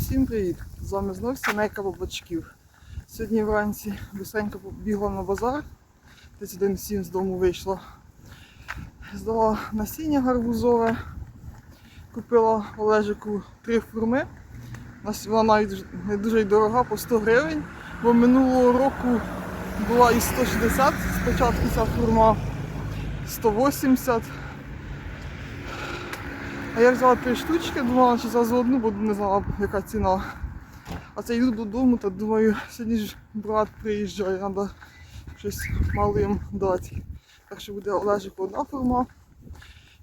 Всім привіт! З вами знов сімейка бабачків. Сьогодні вранці быстренько побігла на базар, десь один сім з дому вийшла. Здала насіння гарбузове, купила Олежику три фурми. Вона навіть не дуже дорога, по 100 гривень, бо минулого року була і 160, спочатку ця фурма 180. А я взяла три штучки, думала, що за одну, бо не знала, яка ціна. А це йду додому та думаю, сьогодні ж брат приїжджає, треба щось малим дати. Так що буде Олежику одна форма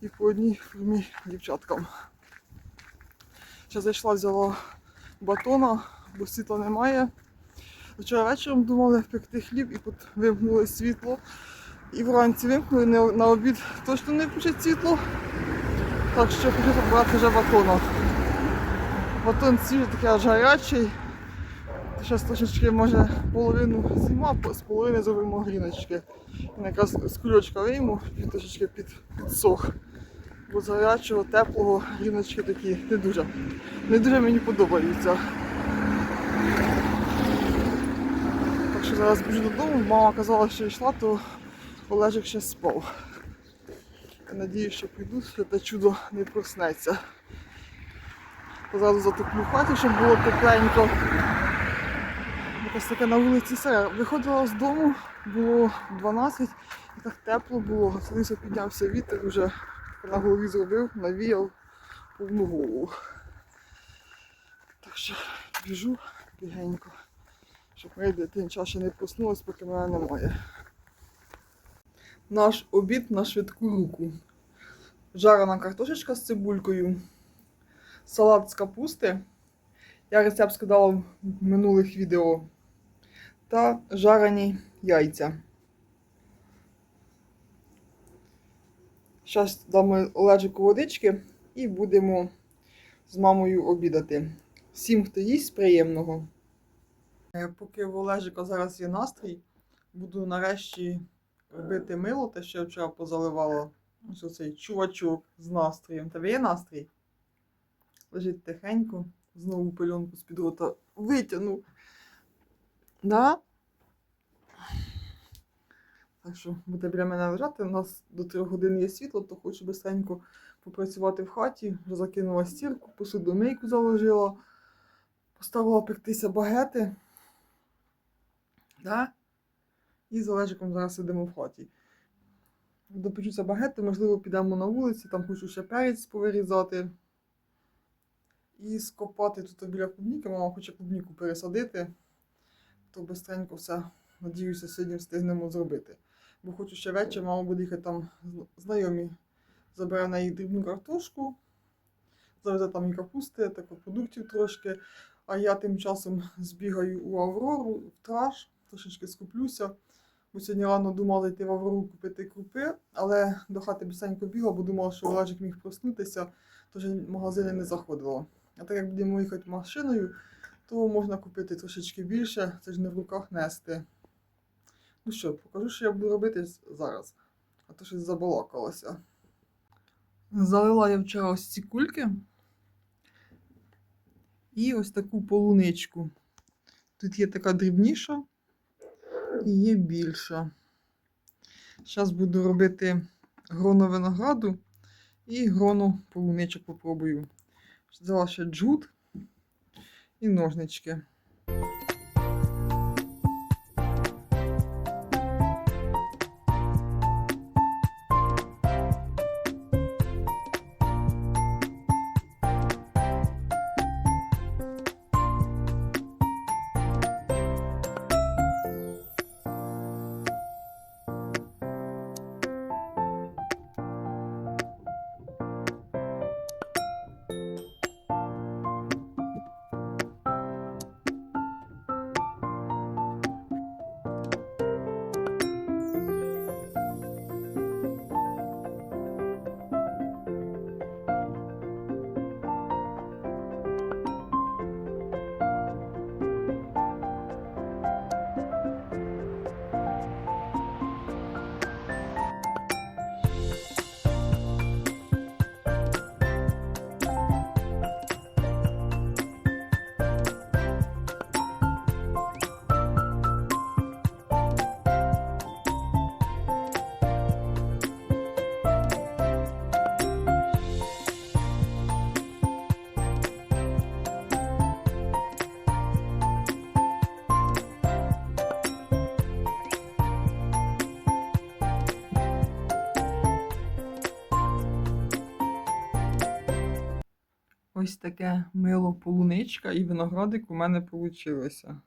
і по одній формі дівчаткам. Ще зайшла, взяла батона, бо світла немає. Вчора вечором думали пекти хліб і вимкнули світло. І вранці вимкнули, на обід точно не включать світло. Так що хочу побрати вже батона. Батон свіжий такий аж гарячий. Зараз трошечки може половину зима, з половини зробимо гріночки. Він якраз з кульочка вийму, він трошечки під, підсох. Бо з гарячого, теплого гріночки такі не дуже. Не дуже мені подобаються. Так що зараз біжу додому, мама казала, що йшла, то Олежик ще спав. Я надію, що прийду, що те чудо не проснеться. Позаду затоплю в хаті, щоб було тепленько. Якось таке на вулиці все. Виходила з дому, було 12 і так тепло було. Садився, піднявся вітер, вже на голові зробив, навіяв повну голову. Так що біжу бігенько, щоб моя дитина час ще не проснулась, поки мене немає. Наш обід на швидку руку. Жарена картошечка з цибулькою, салат з капусти. Я рецепт скидала в минулих відео. Та жарені яйця. Зараз дамо Олежику водички і будемо з мамою обідати. Всім, хто їсть, приємного. Е, Поки в Олежика зараз є настрій, буду нарешті робити мило, те, що я вчора позаливала. Ось оцей чувачок з настроєм. Тебе є настрій? Лежить тихенько, знову пильонку з-під рота витягнув. Да? Так що буде біля мене лежати. У нас до трьох годин є світло, то хочу быстренько попрацювати в хаті. Вже закинула стірку, посудомийку заложила, поставила пектися багети. Да? І з Олежиком зараз сидимо в хаті. Допечуться багети, можливо, підемо на вулиці, там хочу ще перець повирізати. І скопати тут біля клубніки, мама хоче клубніку пересадити, то бистренько все, надіюся, сьогодні встигнемо зробити. Бо хочу ще вечір, мама буде їхати там знайомі, забере в неї дрібну картошку, завезе там і капусти, так от продуктів трошки. А я тим часом збігаю у Аврору, в траж, трошечки скуплюся. Бо сьогодні рано думала йти в Аврору купити крупи, але до хати бісенько бігла, бо думала, що Олежик міг проснутися, тож магазини не заходила. А так як будемо їхати машиною, то можна купити трошечки більше, це ж не в руках нести. Ну що, покажу, що я буду робити зараз. А то щось забалакалося. Залила я вчора ось ці кульки. І ось таку полуничку. Тут є така дрібніша є більша. Зараз буду робити гроно винограду і гроно полуничок попробую. Взяла ще джут і ножнички. Ось таке мило полуничка і виноградик у мене вийшло.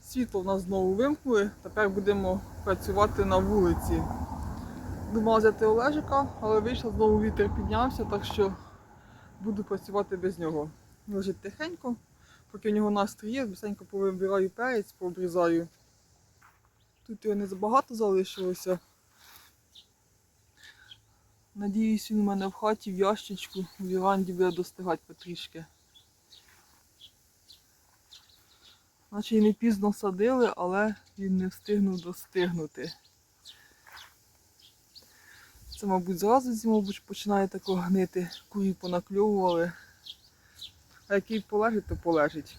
Світло в нас знову вимкнули, тепер будемо працювати на вулиці. Думала взяти Олежика, але вийшов, знову вітер піднявся, так що буду працювати без нього. Лежить тихенько, поки в нього настрій є, быстренько повибираю перець, пообрізаю. Тут його не забагато залишилося. Надіюсь, він у мене в хаті в ящичку, в віранді буде достигати потрішки. Наче й не пізно садили, але він не встигнув достигнути. Це, мабуть, зразу мабуть, починає тако гнити, курі понакльовували. А який полежить, то полежить.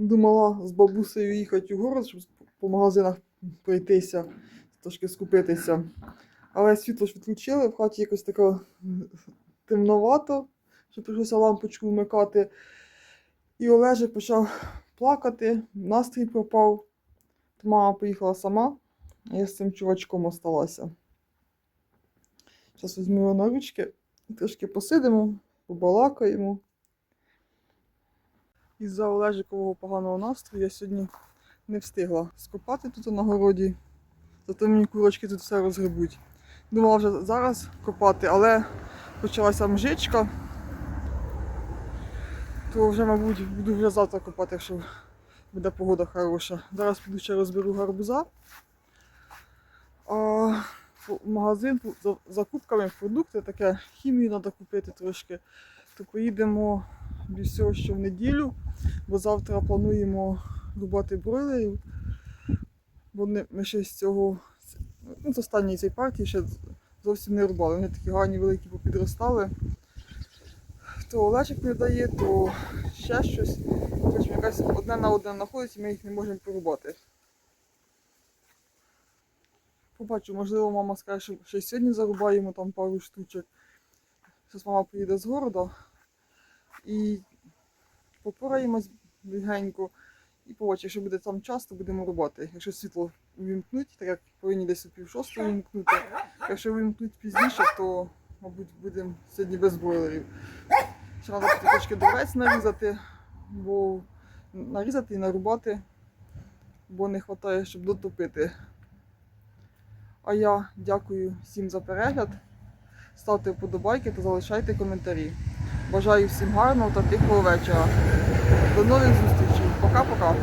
Думала з бабусею їхати у город, щоб по магазинах пройтися, трошки скупитися. Але світло ж відключили, в хаті якось тако темновато, що прийшлося лампочку вмикати. І Олежик почав плакати, настрій пропав. То мама поїхала сама, а я з цим чувачком осталася. Зараз візьму його на ручки, трошки посидимо, побалакаємо. Із-за Олежикового поганого настрою я сьогодні не встигла скопати тут на городі. Зато мені курочки тут все розгребуть. Думала вже зараз копати, але почалася мжичка. То вже, мабуть, буду вже завтра копати, якщо буде погода хороша. Зараз піду ще розберу гарбуза. А магазин за закупками продукти, таке хімію треба купити трошки. То поїдемо від всього, що в неділю, бо завтра плануємо рубати бройлерів. Бо ми ще з цього, ну, з останньої цієї партії ще зовсім не рубали. Вони такі гарні великі попідростали. То Олечик не дає, то ще щось. Коротше, якась одне на одне знаходиться, і ми їх не можемо порубати. Побачу, можливо, мама скаже, що ще сьогодні зарубаємо там пару штучок. Зараз мама приїде з города і попораємось легенько. І побачу, якщо буде там час, то будемо рубати. Якщо світло увімкнуть, так як повинні десь у пів шостого вімкнути. Якщо вимкнуть пізніше, то, мабуть, будемо сьогодні без бойлерів. Ще треба трошки дровець нарізати, бо нарізати і нарубати, бо не вистачає, щоб дотопити. А я дякую всім за перегляд. Ставте вподобайки та залишайте коментарі. Бажаю всім гарного та тихого вечора. До нових зустрічей. Пока-пока.